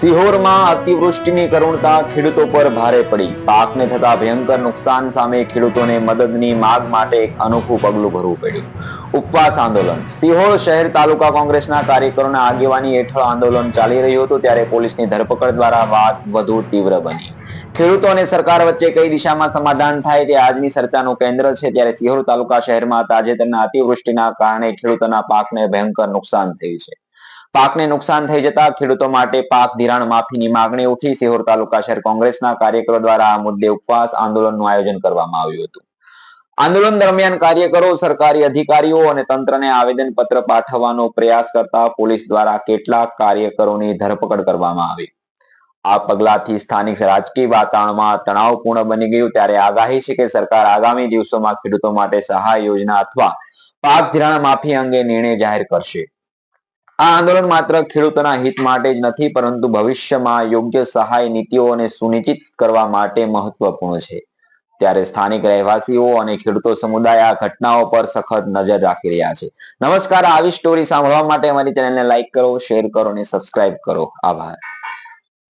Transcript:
સિહોરમાં અતિવૃષ્ટિની કરુણતા ખેડૂતો પર ભારે પડી. પાકને થતા ભયંકર નુકસાન સામે ખેડૂતોને મદદની માગ માટે એક અનોખું પગલું ભરવું પડ્યું. ઉપવાસ આંદોલન. સિહોર શહેર તાલુકા કોંગ્રેસના કાર્યકરોના આગેવાની હેઠળ આંદોલન ચાલી રહ્યું હતું ત્યારે પોલીસની ધરપકડ દ્વારા વાત વધુ તીવ્ર બની. ખેડૂતો અને સરકાર વચ્ચે કઈ દિશામાં સમાધાન થાય તે આજની ચર્ચાનું કેન્દ્ર છે ત્યારે સિહોર તાલુકા શહેરમાં તાજેતરના અતિવૃષ્ટિના કારણે ખેડૂતોના પાકને ભયંકર નુકસાન થયું છે. પાકને નુકસાન થઈ જતા ખેડૂતો માટે પાક ધિરાણ માફીની માગણી ઉઠી સિહોર તાલુકા શહેર કોંગ્રેસના કાર્યકરો દ્વારા આ મુદ્દે ઉપવાસ આંદોલનનું આયોજન કરવામાં આવ્યું હતું. આંદોલન દરમિયાન કાર્યકરો, સરકારી અધિકારીઓ અને તંત્રને આવેદન પત્ર પાઠવવાનો પ્રયાસ કરતા પોલીસ દ્વારા કેટલાક કાર્યકરોની ધરપકડ કરવામાં આવી. આ પગલાથી સ્થાનિક રાજકીય વાતાવરણમાં તણાવપૂર્ણ બની ગયું, ત્યારે આગાહી છે કે સરકાર આગામી દિવસોમાં ખેડૂતો માટે સહાય યોજના અથવા પાક ધિરાણ માફી અંગે નિર્ણય જાહેર કરશે. આ આંદોલન માત્ર ખેડૂતોના હિત માટે જ નથી, પરંતુ ભવિષ્યમાં યોગ્ય સહાય નીતિઓને સુનિશ્ચિત કરવા માટે મહત્વપૂર્ણ છે. ત્યારે સ્થાનિક રહેવાસીઓ અને ખેડૂતો સમુદાય આ ઘટનાઓ પર સખત નજર રાખી રહ્યા છે. નમસ્કાર, આવી સ્ટોરી સાંભળવા માટે અમારી ચેનલને લાઈક કરો શેર કરો અને સબસ્ક્રાઇબ કરો. આભાર.